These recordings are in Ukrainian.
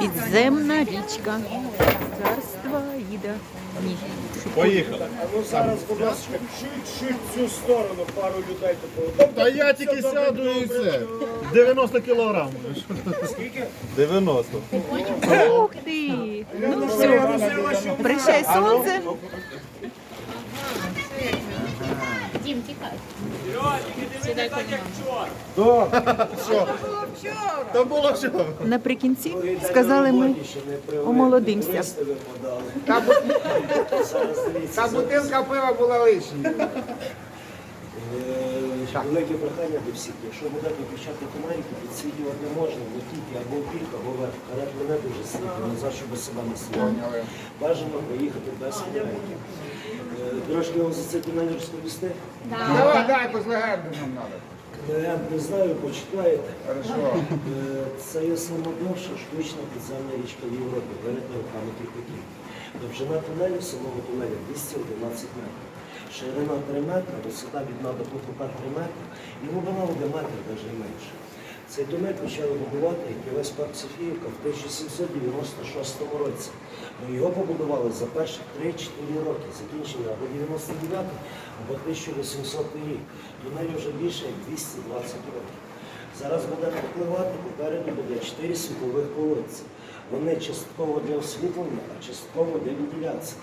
Підземна річка. Царство їде. Ні. Поїхали. Ну зараз, будь ласка, чуть-чуть цю сторону пару людей такого. Та я тільки сяду і все. 90 кілограм. Скільки? 90. Ух ти! Ну все, прийшли сонце. Дім, тікай. Що? Та було що? Наприкінці сказали ми омолодимося. Та бутилка пива була лишня. Е, Велике прохання до всіх. Якщо буде виключати комарики, підсвітлювати не можна, не тільки або в або вверх. Вперед мене дуже світло, назад, щоб себе не світло. Бажано поїхати без комариків. Трошки вам за це тунель розповісти. Давай, дай, по легенду нам треба. Я не знаю, почитаєте. Хорошо. Е, Це є найдовша штучна підземна річка в Європі, вирита руками кипяків. Довжина тунелю, самого тунелю 211 метрів. Ширина 3 метри, висота від дна до потока 3 метри, і глибина води метр, навіть менше. Цей тунель почали будувати, як і весь парк Софіївка, в 1796 році. Ну, його побудували за перші 3-4 роки, закінчили або 99 або 1800 рік. Тунелю вже більше як 220 років. Зараз будемо впливати, попереду буде 4 світлових колодці. Вони частково для освітлення, а частково для вентиляції.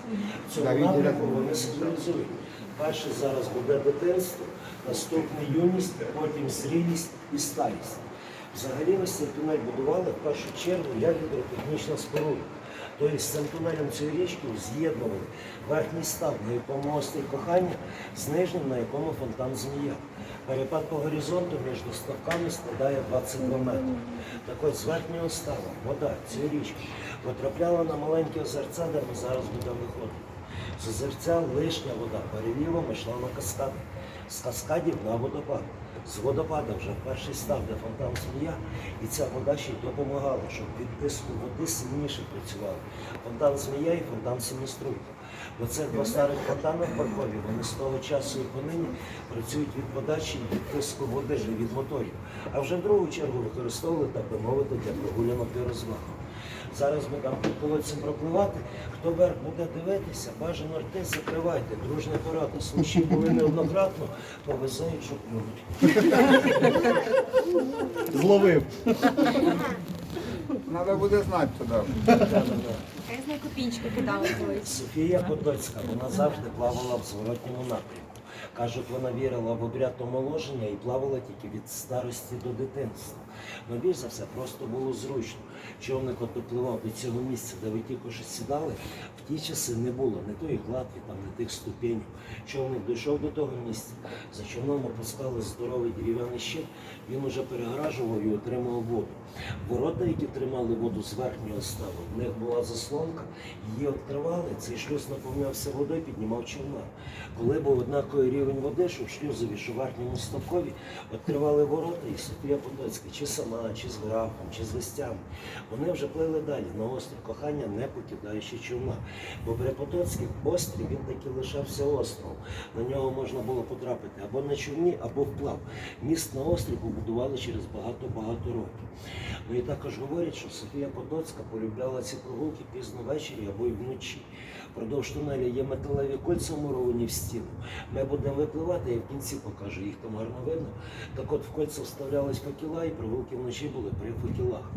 В цьому напрямку вони символізують. Перший зараз буде дитинство, наступний юність, потім зрілість і старість. Взагалі ось цей тунель будували в першу чергу як гідротехнічна споруда. Тобто з цим тунелем цієї річки з'єднували верхній став, на якому острів кохання, з нижнім, на якому фонтан змія. Перепад по горизонту між ставками складає 22 метри. Так от з верхнього става вода цієї річки потрапляла на маленькі озерця, де ми зараз будемо виходити. З озерця лишня вода перелівом йшла на каскади, з каскадів на водопад. З водопада вже перший став, де фонтан змія, і ця вода ще й допомагала, щоб від тиску води сильніше працювали. Фонтан змія і фонтан семиструнка. Бо це два старих фонтани в Паркові, вони з того часу і понині працюють від подачі і від тиску води, не від моторів. А вже в другу чергу використовували, так би мовити, для прогулянок і розваг. Зараз ми там під колодцем пропливати. Хто вверх буде дивитися, бажано рти закривайте. Дружня порада. Случаї були неоднократно, повезають, що плюнуть. Зловив. Треба буде знати туди. Кидали колись. Софія Потоцька, вона завжди плавала в зворотньому напрямку. Кажуть, вона вірила в обряд омоложення і плавала тільки від старості до дитинства. Ну, більш за все, просто було зручно. Човник от допливав до цього місця, де ви тільки що сідали, в ті часи не було ні тої кладки, там, ні тих ступенів. Човник дійшов до того місця, за човном опускали здоровий дерев'яний щит, він уже перегражував і отримав воду. Ворота, які тримали воду з верхнього ставу, в них була заслонка, її відкривали, цей шлюз наповнявся водою, піднімав човна. Коли був однаковий рівень води, що в шлюзові, що в верхньому ставкові, відкривали ворота, і Софія Подоцька, чи сама, чи з графом, чи з гостями, вони вже плили далі на острів кохання, не покидаючи човна. Бо при Потоцьких острів він таки лишався островом. На нього можна було потрапити або на човні, або вплав. Міст на острів побудували через багато-багато років. Ну і також говорять, що Софія Потоцька полюбляла ці прогулки пізно ввечері або й вночі. Впродовж тунелю є металеві кольця муровані в стіну. Ми будемо випливати, я в кінці покажу, їх там гарно видно. Так от в кольця вставлялись факела, і прогулки вночі були при факелах.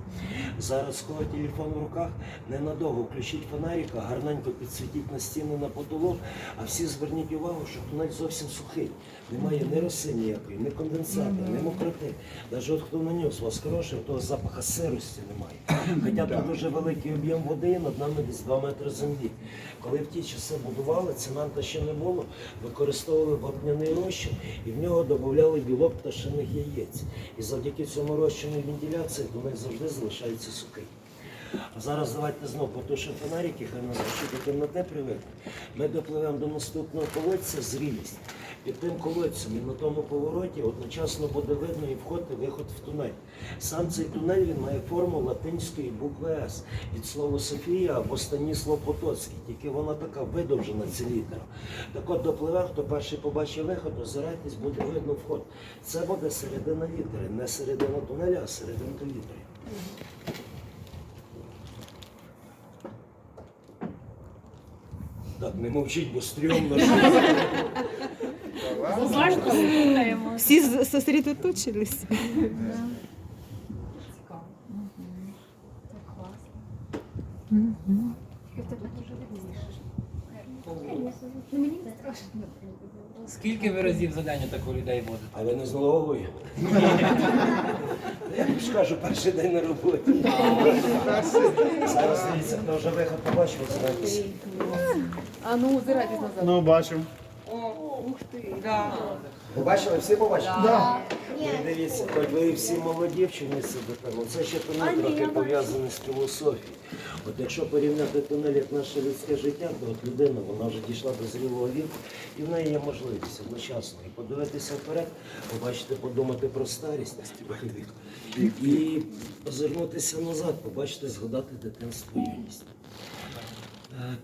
Зараз, коли телефон в руках, ненадовго включіть фонарика, гарненько підсвітіть на стіну на потолок, а всі зверніть увагу, що тунель зовсім сухий. Немає ні роси ніякої, ні конденсата, ні мокроти. Навіть от хто нанюс вас хороший, того запаха сирості немає. Хоча тут дуже великий об'єм води, над нами десь 2 метри землі. Коли в ті часи будували, цемента ще не було, використовували вапняний розчин і в нього додавали білок пташиних яєць. І завдяки цьому розчину і вентиляції тунель завжди залишається сухий. А зараз давайте знову потушимо фонарики, хай нас до темноти привикне. Ми допливемо до наступного колодця зрілість. Під тим колодцем і на тому повороті одночасно буде видно і вход, і виход в тунель. Сам цей тунель він має форму латинської букви С від слова Софія або Станіслав Потоцький, тільки вона така видовжена ця літера. Так от допливе, хто перший побачить виход, озирайтесь, буде видно вход. Це буде середина літери, не середина тунеля, а серединка літери. Не мовчіть, бо стрьомно. Уважно слухаємо. Всі з- сосредоточились. Скільки ви разів за день таку людей водите? А ви не з головою? Я ж кажу, перший день на роботі. Зараз дивіться, хто вже виход побачив, зараз. А ну, озирайтесь назад. Ну, бачимо. Ух ти, да. Побачили? Всі побачили? Так. Дивіться, хоч ви всі молоді в чомусь сидите, ну це ще тунель трохи пов'язаний з філософією. От якщо порівняти тунель як наше людське життя, то от людина вона вже дійшла до зрілого віку, і в неї є можливість одночасно і подивитися вперед, побачити, подумати про старість і, і озирнутися назад, побачити, згадати дитинство юність.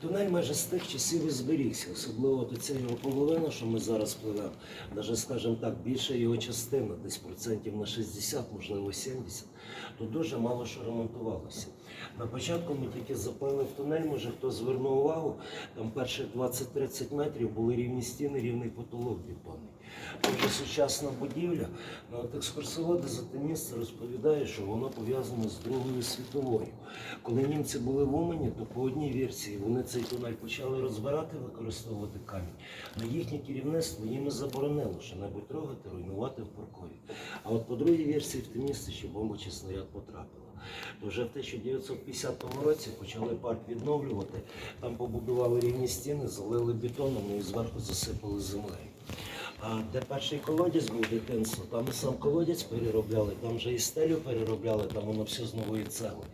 Тунель майже з тих часів і зберігся, особливо до ця його половина, що ми зараз пливемо, навіть, скажімо так, більша його частина, десь процентів на 60, можливо 70, то дуже мало що ремонтувалося. На початку ми тільки запали в тунель, може хто звернув увагу, там перших 20-30 метрів були рівні стіни, рівний потолок бетонний. Дуже сучасна будівля. Ну, от екскурсоводи за те місце розповідають, що воно пов'язане з Другою світовою. Коли німці були в Умані, то по одній версії вони цей тунель почали розбирати, використовувати камінь. Але їхнє керівництво їм і заборонило що-небудь трогати, руйнувати в паркові. А от по другій версії в те місце ще бомба чи снаряд потрапила. То вже в 1950 році почали парк відновлювати. Там побудували рівні стіни, залили бетоном ну і зверху засипали землею. А де перший колодязь був дитинство, там і сам колодязь переробляли, там вже і стелю переробляли, там воно все з нової цегли.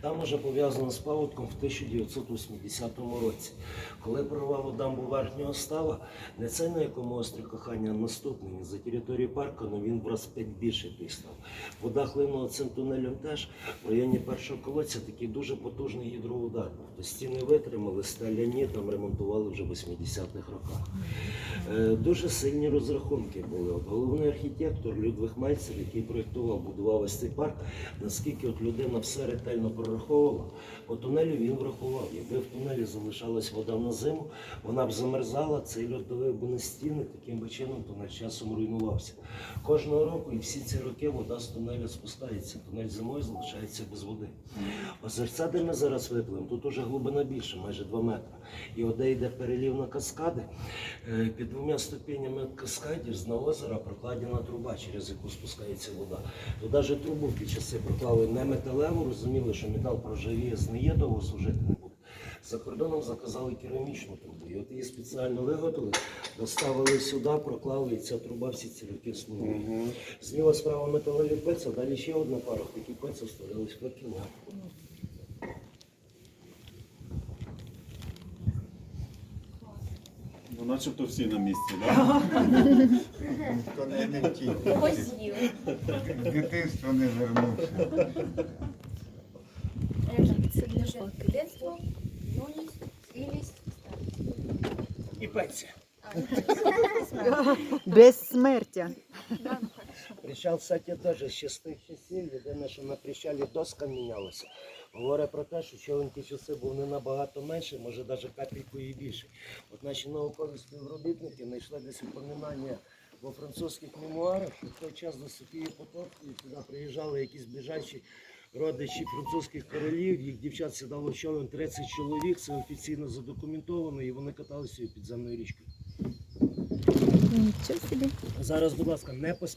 Там уже пов'язано з паводком в 1980 році. Коли прорвав дамбу верхнього става, не цей на якому острі кохання, наступний за територією парку, але він в раз п'ять більше пістав. Вода хлинула цим тунелем теж. В районі першого колодця такий дуже потужний гідроудар був. То стіни витримали, стеляні там ремонтували вже в 80-х роках. Е, Дуже сильні розрахунки були. От головний архітектор Людвиг Мельцер, який проєктував, будував ось цей парк, наскільки от людина все ретельно прораховувала, по тунелю він врахував. Якби в тунелі залишалась вода на зиму, вона б замерзала, цей льод давив би на стіни, таким би чином тунель часом руйнувався. Кожного року і всі ці роки вода з тунеля спускається. Тунель зимою залишається без води. Озерця, де ми зараз випливемо, тут уже глибина більше, майже 2 метри. І от де йде перелів на каскади, е, під двома ступенями каскадів з на озера прокладена труба, через яку спускається вода. То навіть трубу в ті часи проклали не металеву, розуміли, що метал проживіє, зниє, довго служити не буде. За кордоном заказали керамічну трубу. І от її спеціально виготовили, доставили сюди, проклали, і ця труба всі ці роки служила. Зліва справа металеві пиця, далі ще одна пара, такі пиця створились по Ну, начебто всі на місці, так? То не, не з'їли. Дитинство не вернувся. Це для що? Дитинство, юність, зрілість, І пиця. Безсмертя. Причал, кстати, теж з тих часів, єдине, що на причалі доска мінялася. Говорить про те, що човен часи був не набагато менший, може навіть капелькою і більше. От наші наукові співробітники знайшли десь упоминання во французьких мемуарах, що в той час до Софії Потоцької туди приїжджали якісь ближайші родичі французьких королів, їх дівчат сідало в човен 30 чоловік, це офіційно задокументовано, і вони каталися цією підземною річкою. Нічого собі. Зараз, будь ласка, не поспішайте.